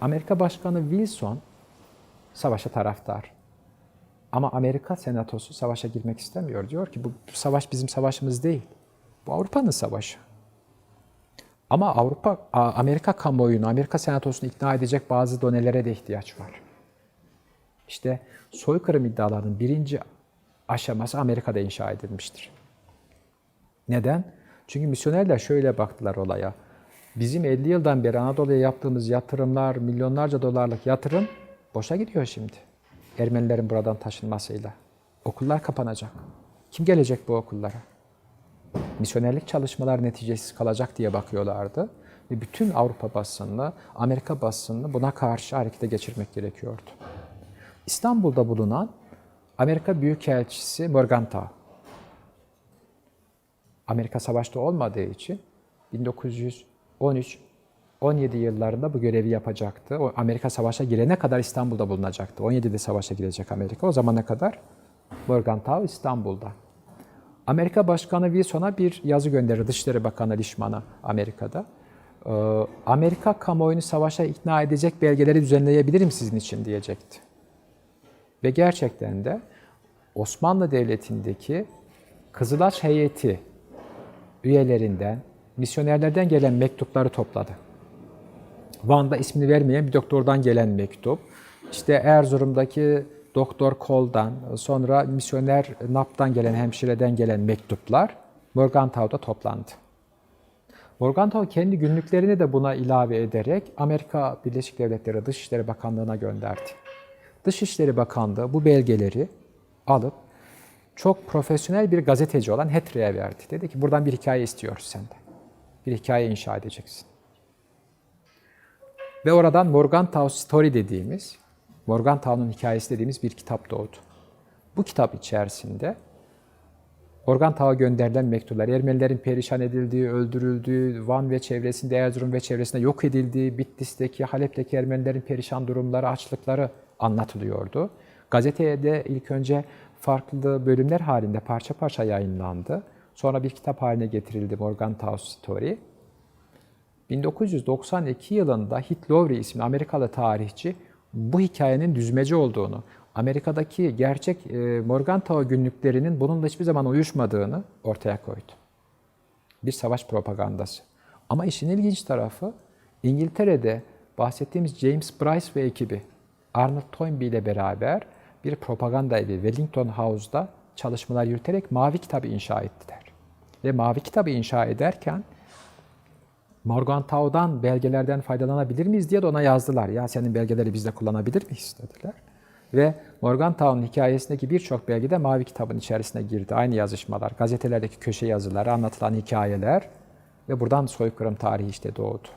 Amerika Başkanı Wilson savaşa taraftar. Ama Amerika Senatosu savaşa girmek istemiyor. Diyor ki bu, savaş bizim savaşımız değil. Bu Avrupa'nın savaşı. Ama Avrupa, Amerika kamuoyunu, Amerika Senatosu'nu ikna edecek bazı donelere de ihtiyaç var. İşte soykırım iddialarının birinci aşaması Amerika'da inşa edilmiştir. Neden? Çünkü misyonerler şöyle baktılar olaya. Bizim 50 yıldan beri Anadolu'ya yaptığımız yatırımlar, milyonlarca dolarlık yatırım boşa gidiyor şimdi. Ermenilerin buradan taşınmasıyla. Okullar kapanacak. Kim gelecek bu okullara? Misyonerlik çalışmalar neticesiz kalacak diye bakıyorlardı. Ve bütün Avrupa basınını, Amerika basınını buna karşı harekete geçirmek gerekiyordu. İstanbul'da bulunan Amerika Büyükelçisi Morgenthau, Amerika savaşta olmadığı için 1913 17 yıllarında bu görevi yapacaktı. O Amerika savaşa girene kadar İstanbul'da bulunacaktı. 17'de savaşa girecek Amerika. O zamana kadar Morgenthau İstanbul'da. Amerika Başkanı Wilson'a bir yazı gönderir Dışişleri Bakanı Lişman'a Amerika'da. Ee, Amerika kamuoyunu savaşa ikna edecek belgeleri düzenleyebilirim sizin için diyecekti. Ve gerçekten de Osmanlı Devleti'ndeki Kızılaç heyeti üyelerinden, misyonerlerden gelen mektupları topladı. Van'da ismini vermeyen bir doktordan gelen mektup, işte Erzurum'daki Doktor Kol'dan, sonra misyoner Nap'tan gelen hemşireden gelen mektuplar Morgenthau'da toplandı. Morgenthau kendi günlüklerini de buna ilave ederek Amerika Birleşik Devletleri Dışişleri Bakanlığı'na gönderdi. Dışişleri Bakanlığı bu belgeleri alıp çok profesyonel bir gazeteci olan Hetrey'e verdi. Dedi ki buradan bir hikaye istiyoruz senden. Bir hikaye inşa edeceksin. Ve oradan Morgenthau Story dediğimiz, Morgenthau'nun hikayesi dediğimiz bir kitap doğdu. Bu kitap içerisinde Morgenthau'a gönderilen mektuplar, Ermenilerin perişan edildiği, öldürüldüğü, Van ve çevresinde, Erzurum ve çevresinde yok edildiği, Bitlis'teki, Halep'teki Ermenilerin perişan durumları, açlıkları anlatılıyordu. Gazeteye de ilk önce farklı bölümler halinde parça parça yayınlandı. Sonra bir kitap haline getirildi Morgenthau Story. 1992 yılında Hit Lowry isimli Amerikalı tarihçi bu hikayenin düzmece olduğunu, Amerika'daki gerçek e, Morgenthau günlüklerinin bununla hiçbir zaman uyuşmadığını ortaya koydu. Bir savaş propagandası. Ama işin ilginç tarafı İngiltere'de bahsettiğimiz James Bryce ve ekibi Arnold Toynbee ile beraber bir propaganda evi Wellington House'da çalışmalar yürüterek Mavi Kitabı inşa ettiler. Ve Mavi Kitabı inşa ederken Morgenthau'dan belgelerden faydalanabilir miyiz diye de ona yazdılar. Ya senin belgeleri biz de kullanabilir miyiz dediler. Ve Morgenthau'nun hikayesindeki birçok belge de Mavi Kitabın içerisine girdi. Aynı yazışmalar, gazetelerdeki köşe yazıları, anlatılan hikayeler ve buradan soykırım tarihi işte doğdu.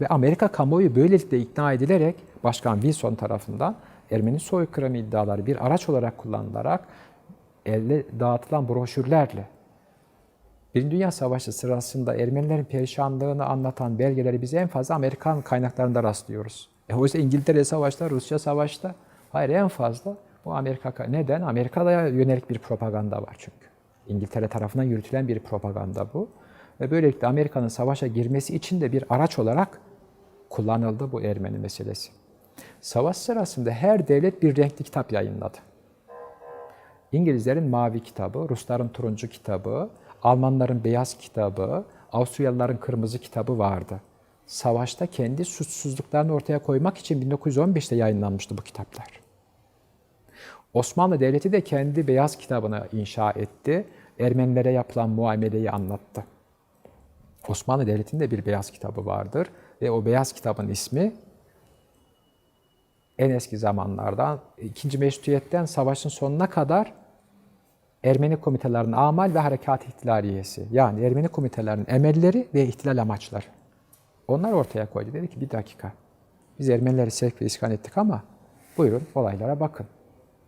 Ve Amerika kamuoyu böylelikle ikna edilerek Başkan Wilson tarafından Ermeni soykırım iddiaları bir araç olarak kullanılarak elde dağıtılan broşürlerle Birinci Dünya Savaşı sırasında Ermenilerin perişanlığını anlatan belgeleri biz en fazla Amerikan kaynaklarında rastlıyoruz. E oysa İngiltere Savaş'ta, Rusya Savaş'ta hayır en fazla bu Amerika. Neden? Amerika'ya yönelik bir propaganda var çünkü. İngiltere tarafından yürütülen bir propaganda bu. Ve böylelikle Amerika'nın savaşa girmesi için de bir araç olarak kullanıldı bu Ermeni meselesi. Savaş sırasında her devlet bir renkli kitap yayınladı. İngilizlerin mavi kitabı, Rusların turuncu kitabı, Almanların beyaz kitabı, Avusturyalıların kırmızı kitabı vardı. Savaşta kendi suçsuzluklarını ortaya koymak için 1915'te yayınlanmıştı bu kitaplar. Osmanlı Devleti de kendi beyaz kitabını inşa etti. Ermenilere yapılan muameleyi anlattı. Osmanlı Devleti'nin de bir beyaz kitabı vardır ve o beyaz kitabın ismi en eski zamanlardan, ikinci meşrutiyetten savaşın sonuna kadar Ermeni komitelerinin amal ve harekat ihtilaliyesi. Yani Ermeni komitelerinin emelleri ve ihtilal amaçları. Onlar ortaya koydu. Dedi ki bir dakika. Biz Ermenileri sevk ve iskan ettik ama buyurun olaylara bakın.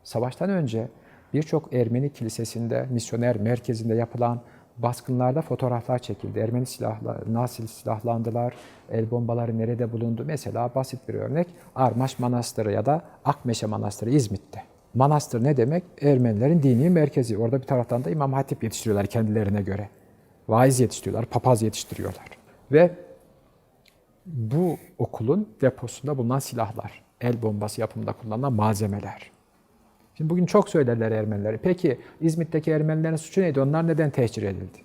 Savaştan önce birçok Ermeni kilisesinde, misyoner merkezinde yapılan baskınlarda fotoğraflar çekildi. Ermeni silahla, nasıl silahlandılar, el bombaları nerede bulundu? Mesela basit bir örnek Armaş Manastırı ya da Akmeşe Manastırı İzmit'te. Manastır ne demek? Ermenilerin dini merkezi. Orada bir taraftan da İmam Hatip yetiştiriyorlar kendilerine göre. Vaiz yetiştiriyorlar, papaz yetiştiriyorlar. Ve bu okulun deposunda bulunan silahlar, el bombası yapımında kullanılan malzemeler. Şimdi bugün çok söylerler Ermenileri. Peki İzmit'teki Ermenilerin suçu neydi? Onlar neden tehcir edildi?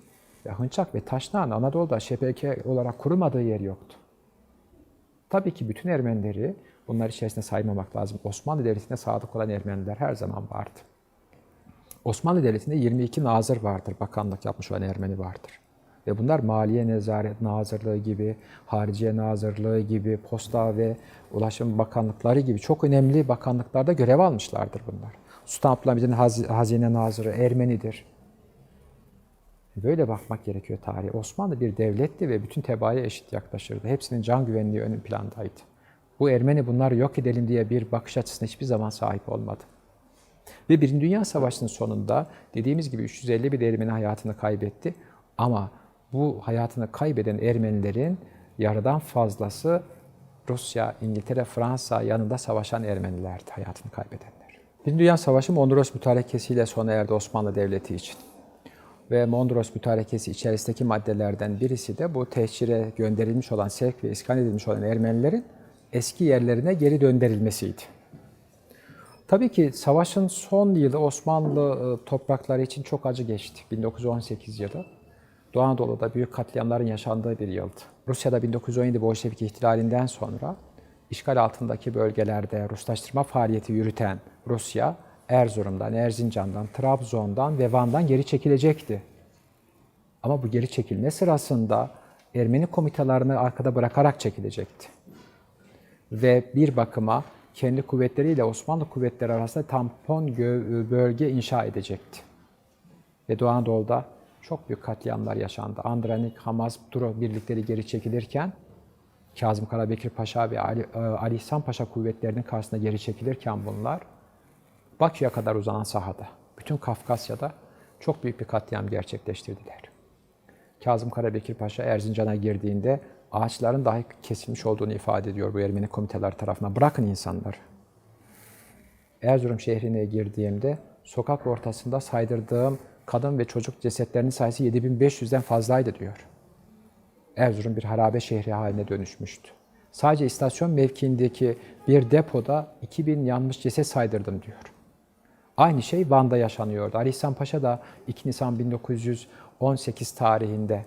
Ya Hınçak ve Taşnağan Anadolu'da şebeke olarak kurulmadığı yer yoktu. Tabii ki bütün Ermenileri bunlar içerisinde saymamak lazım. Osmanlı Devleti'ne sadık olan Ermeniler her zaman vardı. Osmanlı Devleti'nde 22 nazır vardır, bakanlık yapmış olan Ermeni vardır. Ve bunlar Maliye Nezaret Nazırlığı gibi, Hariciye Nazırlığı gibi, Posta ve Ulaşım Bakanlıkları gibi çok önemli bakanlıklarda görev almışlardır bunlar. Sultan Abdülhamid'in Haz- Hazine Nazırı Ermenidir. Böyle bakmak gerekiyor tarihe. Osmanlı bir devletti ve bütün tebaaya eşit yaklaşırdı. Hepsinin can güvenliği ön plandaydı. Bu Ermeni bunları yok edelim diye bir bakış açısına hiçbir zaman sahip olmadı. Ve Birinci Dünya Savaşı'nın sonunda dediğimiz gibi 350 bin Ermeni hayatını kaybetti. Ama bu hayatını kaybeden Ermenilerin yarıdan fazlası Rusya, İngiltere, Fransa yanında savaşan Ermenilerdi hayatını kaybedenler. Birinci Dünya Savaşı Mondros Mütarekesi sona erdi Osmanlı Devleti için. Ve Mondros Mütarekesi içerisindeki maddelerden birisi de bu tehcire gönderilmiş olan, sevk ve iskan edilmiş olan Ermenilerin eski yerlerine geri döndürülmesiydi. Tabii ki savaşın son yılı Osmanlı e, toprakları için çok acı geçti. 1918 yılı. Doğu Anadolu'da büyük katliamların yaşandığı bir yıldı. Rusya'da 1917 Bolşevik ihtilalinden sonra işgal altındaki bölgelerde Ruslaştırma faaliyeti yürüten Rusya, Erzurum'dan, Erzincan'dan, Trabzon'dan ve Van'dan geri çekilecekti. Ama bu geri çekilme sırasında Ermeni komitalarını arkada bırakarak çekilecekti. Ve bir bakıma kendi kuvvetleriyle Osmanlı kuvvetleri arasında tampon bölge inşa edecekti. Ve Doğu Anadolu'da çok büyük katliamlar yaşandı. Andranik, Hamas, Duro birlikleri geri çekilirken Kazım Karabekir Paşa ve Ali, e, Ali İhsan Paşa kuvvetlerinin karşısında geri çekilirken bunlar Bakü'ye kadar uzanan sahada, bütün Kafkasya'da çok büyük bir katliam gerçekleştirdiler. Kazım Karabekir Paşa Erzincan'a girdiğinde ağaçların dahi kesilmiş olduğunu ifade ediyor bu Ermeni komiteler tarafından. Bırakın insanları. Erzurum şehrine girdiğimde sokak ortasında saydırdığım kadın ve çocuk cesetlerinin sayısı 7500'den fazlaydı diyor. Erzurum bir harabe şehri haline dönüşmüştü. Sadece istasyon mevkiindeki bir depoda 2000 yanmış ceset saydırdım diyor. Aynı şey Van'da yaşanıyordu. Ali İhsan Paşa da 2 Nisan 1918 tarihinde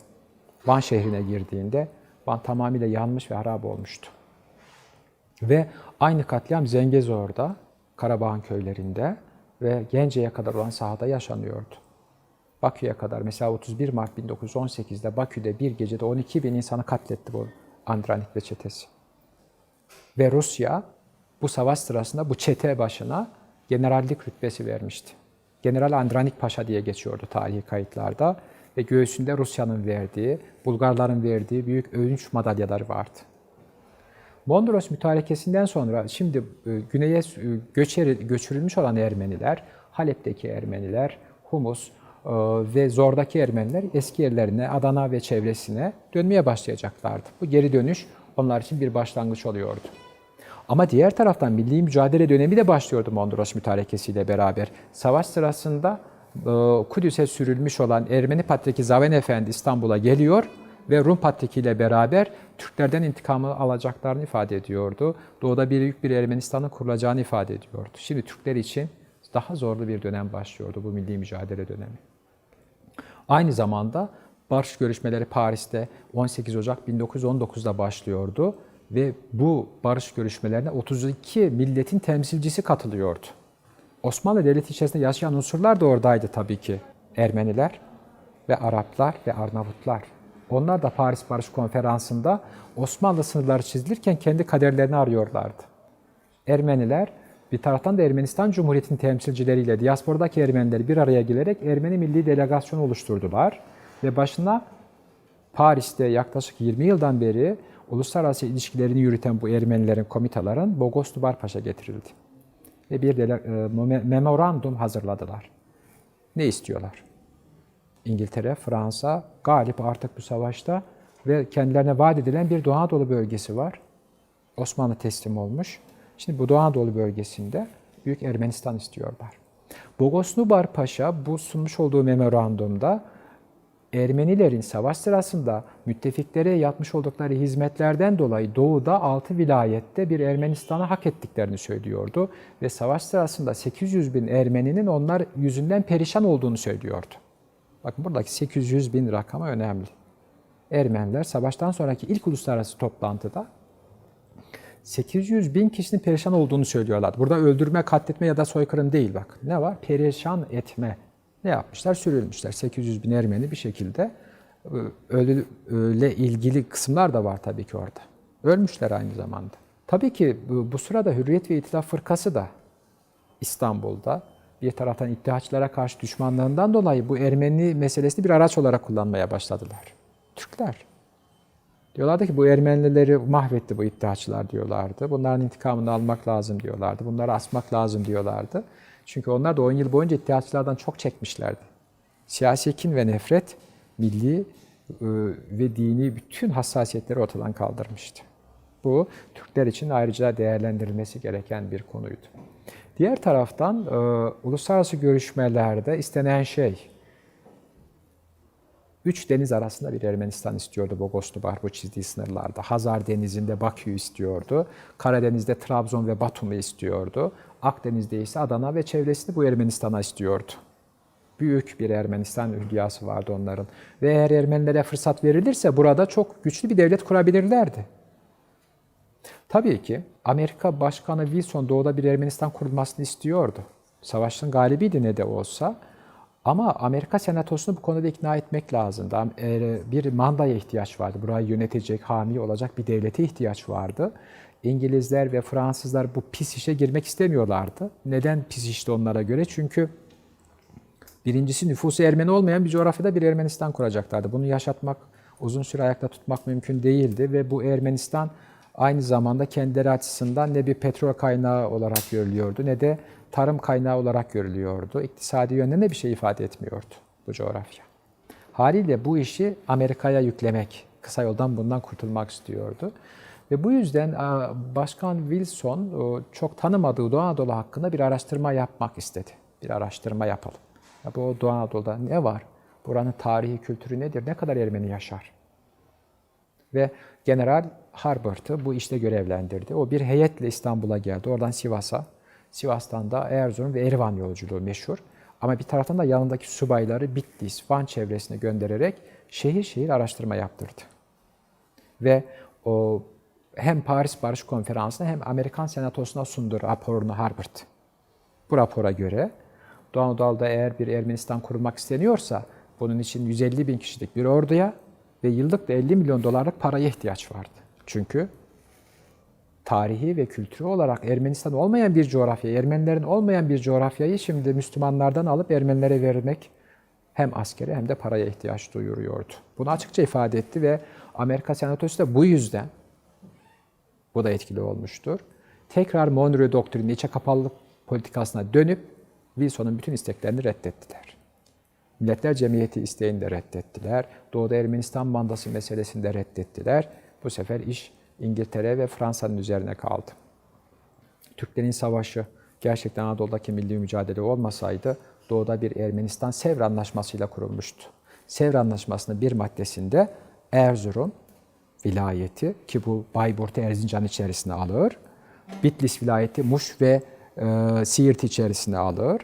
Van şehrine girdiğinde tamamıyla yanmış ve harap olmuştu. Ve aynı katliam Zengezur'da, Karabağ'ın köylerinde ve Gence'ye kadar olan sahada yaşanıyordu. Bakü'ye kadar mesela 31 Mart 1918'de Bakü'de bir gecede 12 bin insanı katletti bu Andranik ve çetesi. Ve Rusya bu savaş sırasında bu çete başına generallik rütbesi vermişti. General Andranik Paşa diye geçiyordu tarihi kayıtlarda ve göğsünde Rusya'nın verdiği, Bulgarların verdiği büyük övünç madalyaları vardı. Mondros mütarekesinden sonra şimdi e, güneye e, göçeri, göçürülmüş olan Ermeniler, Halep'teki Ermeniler, Humus e, ve Zor'daki Ermeniler eski yerlerine, Adana ve çevresine dönmeye başlayacaklardı. Bu geri dönüş onlar için bir başlangıç oluyordu. Ama diğer taraftan milli mücadele dönemi de başlıyordu Mondros mütarekesiyle beraber. Savaş sırasında Kudüs'e sürülmüş olan Ermeni Patriği Zaven Efendi İstanbul'a geliyor ve Rum Patriği ile beraber Türklerden intikamı alacaklarını ifade ediyordu. Doğuda büyük bir Ermenistan'ın kurulacağını ifade ediyordu. Şimdi Türkler için daha zorlu bir dönem başlıyordu bu milli mücadele dönemi. Aynı zamanda barış görüşmeleri Paris'te 18 Ocak 1919'da başlıyordu ve bu barış görüşmelerine 32 milletin temsilcisi katılıyordu. Osmanlı Devleti içerisinde yaşayan unsurlar da oradaydı tabii ki. Ermeniler ve Araplar ve Arnavutlar. Onlar da Paris Barış Konferansı'nda Osmanlı sınırları çizilirken kendi kaderlerini arıyorlardı. Ermeniler bir taraftan da Ermenistan Cumhuriyeti'nin temsilcileriyle diasporadaki Ermeniler bir araya gelerek Ermeni Milli Delegasyonu oluşturdular. Ve başına Paris'te yaklaşık 20 yıldan beri uluslararası ilişkilerini yürüten bu Ermenilerin, komitaların Bogos Dubar getirildi. Bir dele- memorandum hazırladılar. Ne istiyorlar? İngiltere, Fransa galip artık bu savaşta ve kendilerine vaat edilen bir Doğu Anadolu bölgesi var. Osmanlı teslim olmuş. Şimdi bu Doğu Anadolu bölgesinde Büyük Ermenistan istiyorlar. Bogos Nubar Paşa bu sunmuş olduğu memorandumda Ermenilerin savaş sırasında müttefiklere yapmış oldukları hizmetlerden dolayı doğuda 6 vilayette bir Ermenistan'ı hak ettiklerini söylüyordu. Ve savaş sırasında 800 bin Ermeninin onlar yüzünden perişan olduğunu söylüyordu. Bakın buradaki 800 bin rakamı önemli. Ermeniler savaştan sonraki ilk uluslararası toplantıda 800 bin kişinin perişan olduğunu söylüyorlar. Burada öldürme, katletme ya da soykırım değil bak. Ne var? Perişan etme. Ne yapmışlar? Sürülmüşler. 800 bin Ermeni bir şekilde öyle, öyle ilgili kısımlar da var tabii ki orada. Ölmüşler aynı zamanda. Tabii ki bu, sırada Hürriyet ve İtilaf Fırkası da İstanbul'da bir taraftan iddiaçlara karşı düşmanlığından dolayı bu Ermeni meselesini bir araç olarak kullanmaya başladılar. Türkler. Diyorlardı ki bu Ermenileri mahvetti bu iddiaçılar diyorlardı. Bunların intikamını almak lazım diyorlardı. Bunları asmak lazım diyorlardı. Çünkü onlar da 10 yıl boyunca iddiaçılardan çok çekmişlerdi. Siyasi kin ve nefret milli e, ve dini bütün hassasiyetleri ortadan kaldırmıştı. Bu Türkler için ayrıca değerlendirilmesi gereken bir konuydu. Diğer taraftan e, uluslararası görüşmelerde istenen şey, üç deniz arasında bir Ermenistan istiyordu Bogoslu Bahar bu çizdiği sınırlarda. Hazar Denizi'nde Bakü'yü istiyordu. Karadeniz'de Trabzon ve Batum'u istiyordu. Akdeniz'de ise Adana ve çevresini bu Ermenistan'a istiyordu. Büyük bir Ermenistan hülyası vardı onların. Ve eğer Ermenilere fırsat verilirse burada çok güçlü bir devlet kurabilirlerdi. Tabii ki Amerika Başkanı Wilson doğuda bir Ermenistan kurulmasını istiyordu. Savaşın galibiydi ne de olsa. Ama Amerika Senatosu'nu bu konuda ikna etmek lazımdı. Bir mandaya ihtiyaç vardı. Burayı yönetecek, hami olacak bir devlete ihtiyaç vardı. İngilizler ve Fransızlar bu pis işe girmek istemiyorlardı. Neden pis işti onlara göre? Çünkü birincisi nüfusu Ermeni olmayan bir coğrafyada bir Ermenistan kuracaklardı. Bunu yaşatmak, uzun süre ayakta tutmak mümkün değildi ve bu Ermenistan aynı zamanda kendileri açısından ne bir petrol kaynağı olarak görülüyordu ne de tarım kaynağı olarak görülüyordu. İktisadi yönden de bir şey ifade etmiyordu bu coğrafya. Haliyle bu işi Amerika'ya yüklemek, kısa yoldan bundan kurtulmak istiyordu. Ve bu yüzden Başkan Wilson çok tanımadığı Doğu Anadolu hakkında bir araştırma yapmak istedi. Bir araştırma yapalım. Ya bu Doğu Anadolu'da ne var? Buranın tarihi, kültürü nedir? Ne kadar Ermeni yaşar? Ve General Harbert'ı bu işte görevlendirdi. O bir heyetle İstanbul'a geldi. Oradan Sivas'a, Sivas'tan da Erzurum ve Erivan yolculuğu meşhur. Ama bir taraftan da yanındaki subayları Bitlis, Van çevresine göndererek şehir şehir araştırma yaptırdı. Ve o hem Paris Barış Konferansı'na hem Amerikan Senatosu'na sundu raporunu Harbert. Bu rapora göre Doğu Anadolu'da eğer bir Ermenistan kurulmak isteniyorsa bunun için 150 bin kişilik bir orduya ve yıllık da 50 milyon dolarlık paraya ihtiyaç vardı. Çünkü tarihi ve kültürü olarak Ermenistan olmayan bir coğrafya, Ermenilerin olmayan bir coğrafyayı şimdi Müslümanlardan alıp Ermenilere vermek hem askeri hem de paraya ihtiyaç duyuruyordu. Bunu açıkça ifade etti ve Amerika Senatosu da bu yüzden bu da etkili olmuştur. Tekrar Monroe doktrini içe kapalılık politikasına dönüp Wilson'un bütün isteklerini reddettiler. Milletler Cemiyeti isteğini de reddettiler. Doğuda Ermenistan mandası meselesini de reddettiler. Bu sefer iş İngiltere ve Fransa'nın üzerine kaldı. Türklerin savaşı gerçekten Anadolu'daki milli mücadele olmasaydı doğuda bir Ermenistan Sevr Anlaşması'yla kurulmuştu. Sevr Anlaşması'nın bir maddesinde Erzurum vilayeti ki bu Bayburt'u Erzincan içerisine alır. Bitlis vilayeti Muş ve e, Siirt içerisine alır.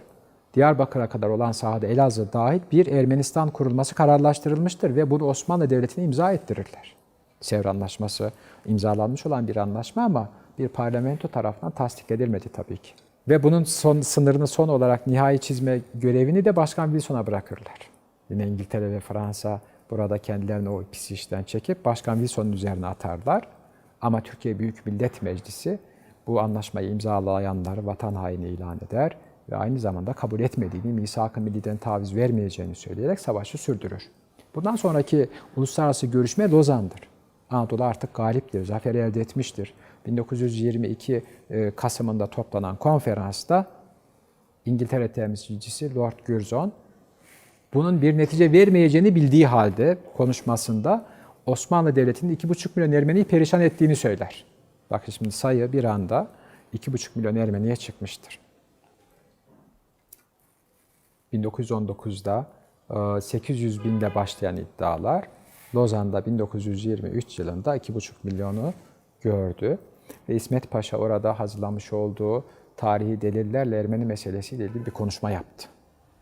Diyarbakır'a kadar olan sahada Elazığ dahil bir Ermenistan kurulması kararlaştırılmıştır ve bunu Osmanlı Devleti'ne imza ettirirler. Sevr Anlaşması imzalanmış olan bir anlaşma ama bir parlamento tarafından tasdik edilmedi tabii ki. Ve bunun son sınırını son olarak nihai çizme görevini de Başkan Wilson'a bırakırlar. Yine İngiltere ve Fransa burada kendilerini o pis işten çekip Başkan Wilson'un üzerine atarlar. Ama Türkiye Büyük Millet Meclisi bu anlaşmayı imzalayanları vatan haini ilan eder ve aynı zamanda kabul etmediğini, misak-ı milliden taviz vermeyeceğini söyleyerek savaşı sürdürür. Bundan sonraki uluslararası görüşme Lozan'dır. Anadolu artık galiptir, zafer elde etmiştir. 1922 e, Kasım'ında toplanan konferansta İngiltere temsilcisi Lord Curzon bunun bir netice vermeyeceğini bildiği halde konuşmasında Osmanlı Devleti'nin 2,5 milyon Ermeniyi perişan ettiğini söyler. Bakın şimdi sayı bir anda 2,5 milyon Ermeniye çıkmıştır. 1919'da e, 800 binde başlayan iddialar Lozan'da 1923 yılında 2,5 milyonu gördü. Ve İsmet Paşa orada hazırlamış olduğu tarihi delillerle Ermeni meselesiyle ilgili bir konuşma yaptı.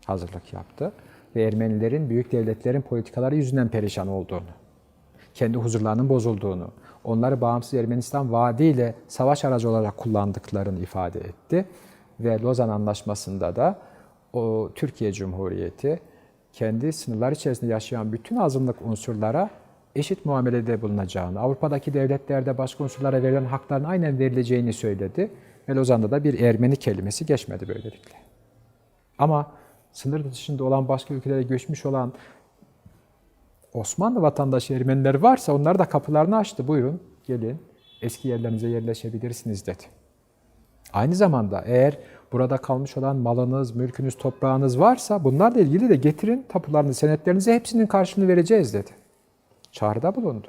Hazırlık yaptı. Ve Ermenilerin büyük devletlerin politikaları yüzünden perişan olduğunu, kendi huzurlarının bozulduğunu, onları bağımsız Ermenistan vaadiyle savaş aracı olarak kullandıklarını ifade etti. Ve Lozan Anlaşması'nda da o Türkiye Cumhuriyeti kendi sınırlar içerisinde yaşayan bütün azınlık unsurlara eşit muamelede bulunacağını, Avrupa'daki devletlerde başka unsurlara verilen hakların aynen verileceğini söyledi. Ve Lozan'da da bir Ermeni kelimesi geçmedi böylelikle. Ama sınır dışında olan başka ülkelere göçmüş olan Osmanlı vatandaşı Ermeniler varsa onlar da kapılarını açtı. Buyurun gelin eski yerlerinize yerleşebilirsiniz dedi. Aynı zamanda eğer burada kalmış olan malınız, mülkünüz, toprağınız varsa bunlarla ilgili de getirin tapularını, senetlerinizi hepsinin karşılığını vereceğiz dedi. Çağrıda bulundu.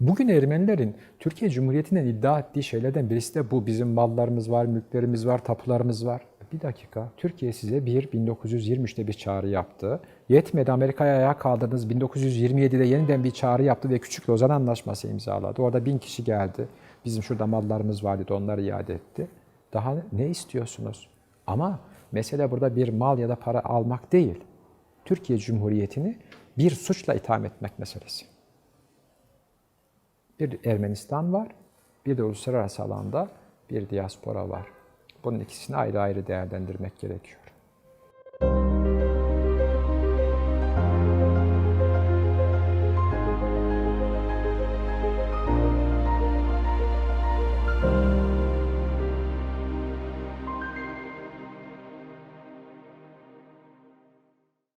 Bugün Ermenilerin Türkiye Cumhuriyeti'nden iddia ettiği şeylerden birisi de bu. Bizim mallarımız var, mülklerimiz var, tapularımız var. Bir dakika. Türkiye size bir 1923'te bir çağrı yaptı. Yetmedi Amerika'ya ayağa kaldırdınız. 1927'de yeniden bir çağrı yaptı ve Küçük Lozan Anlaşması imzaladı. Orada bin kişi geldi. Bizim şurada mallarımız vardı onları iade etti. Daha ne istiyorsunuz? Ama mesele burada bir mal ya da para almak değil. Türkiye Cumhuriyeti'ni bir suçla itham etmek meselesi. Bir Ermenistan var, bir de uluslararası alanda bir diaspora var. Bunun ikisini ayrı ayrı değerlendirmek gerekiyor.